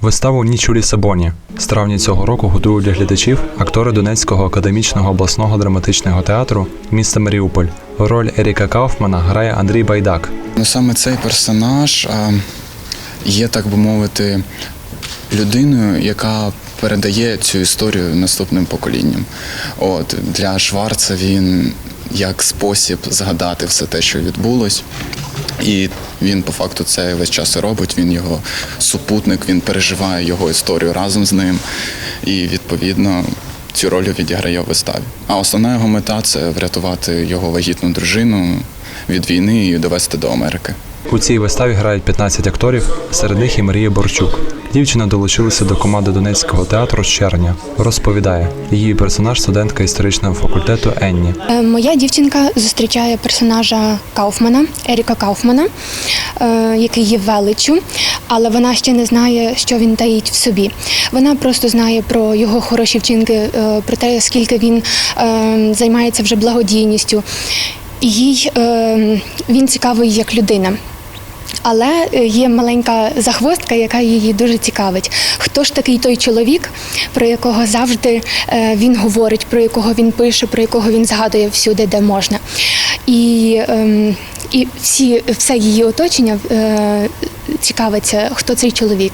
Виставу Ніч у Лісабоні з травня цього року готують для глядачів актори Донецького академічного обласного драматичного театру міста Маріуполь. Роль Еріка Кауфмана грає Андрій Байдак. Ну саме цей персонаж є, так би мовити, людиною, яка передає цю історію наступним поколінням. От для Шварца він як спосіб згадати все те, що відбулось. І він по факту це весь час і робить. Він його супутник, він переживає його історію разом з ним. І відповідно цю роль відіграє в виставі. А основна його мета це врятувати його вагітну дружину від війни і довести до Америки. У цій виставі грають 15 акторів, серед них і Марія Борчук. Дівчина долучилася до команди Донецького театру з червня. Розповідає, її персонаж студентка історичного факультету Енні. Е, Моя дівчинка зустрічає персонажа Кауфмана, Еріка Кауфмана, е, який є величчю, але вона ще не знає, що він таїть в собі. Вона просто знає про його хороші вчинки, е, про те, скільки він займається вже благодійністю. Їй він цікавий як людина. Але е, є маленька захвостка, яка її дуже цікавить. Хто ж такий той чоловік, про якого завжди е, він говорить, про якого він пише, про якого він згадує всюди, де можна. І, ем, і всі, все її оточення е, цікавиться, хто цей чоловік.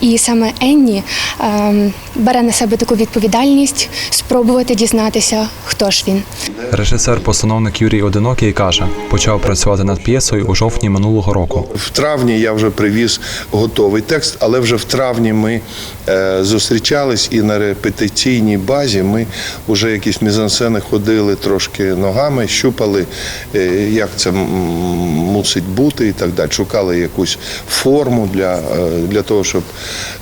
І саме Енні ем, бере на себе таку відповідальність спробувати дізнатися, хто ж він. Режисер-постановник Юрій Одинокий каже, почав працювати над п'єсою у жовтні минулого року. В травні я вже привіз готовий текст, але вже в травні ми е, зустрічались і на репетиційній базі ми вже якісь мізансцени ходили трошки ногами, щупали, е, як це мусить бути і так далі. Шукали якусь форму для, е, для того, щоб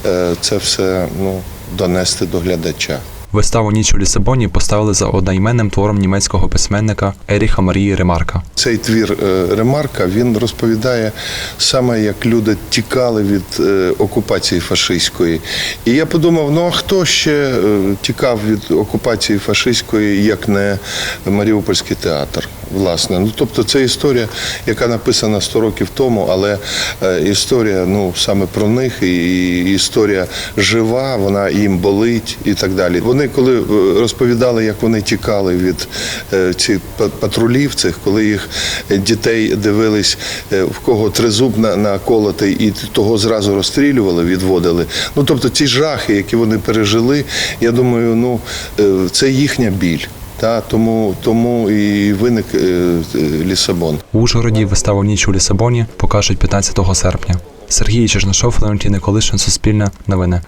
е, це все ну, донести до глядача. Виставу Ніч у Лісабоні поставили за одноіменним твором німецького письменника Еріха Марії Ремарка. Цей твір е, Ремарка він розповідає саме, як люди тікали від е, окупації фашистської. І я подумав: ну а хто ще е, тікав від окупації фашистської, як не Маріупольський театр? Власне, ну тобто це історія, яка написана 100 років тому, але історія ну саме про них, і історія жива, вона їм болить і так далі. Вони коли е, розповідали, як вони тікали від е, цих патрулів, цих, коли їх дітей дивились, е, в кого тризуб на- наколотий, і того зразу розстрілювали, відводили. Ну тобто ці жахи, які вони пережили, я думаю, ну це їхня біль. Та тому, тому і виник Лісабон. У Ужгороді виставу Ніч у Лісабоні покажуть 15 серпня. Сергій Чернишов, Валентин Колишин, Суспільне, Новини.